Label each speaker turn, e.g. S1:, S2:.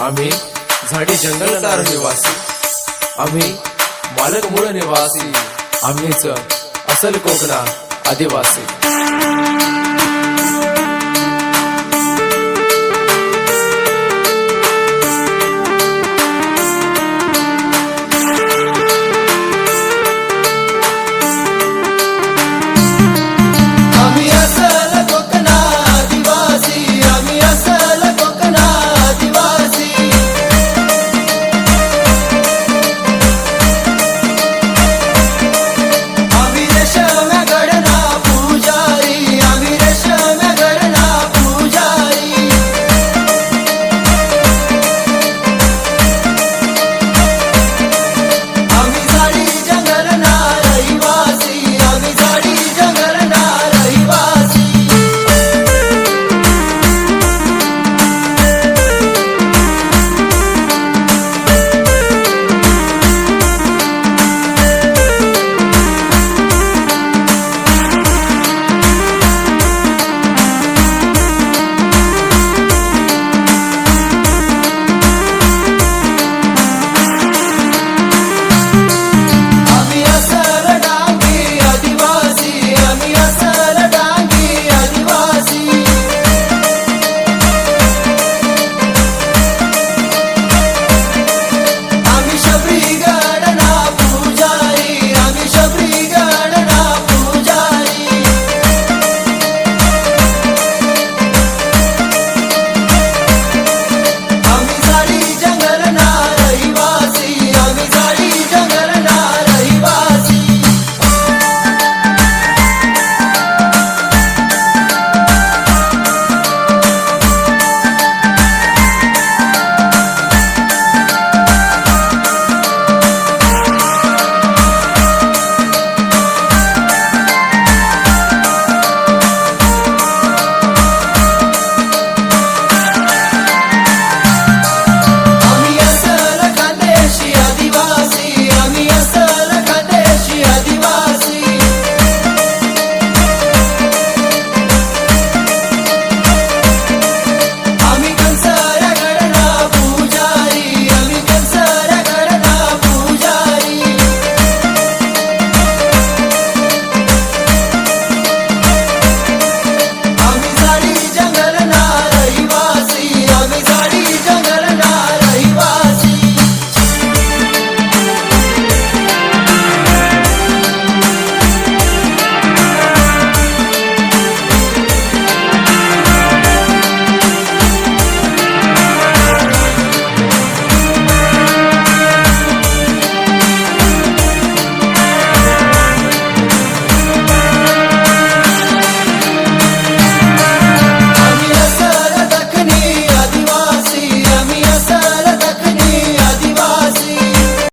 S1: आम्ही झाडी जंगलदार निवासी. आम्ही मालक मूळ निवासी. आम्हीच असल कोकणा आदिवासी.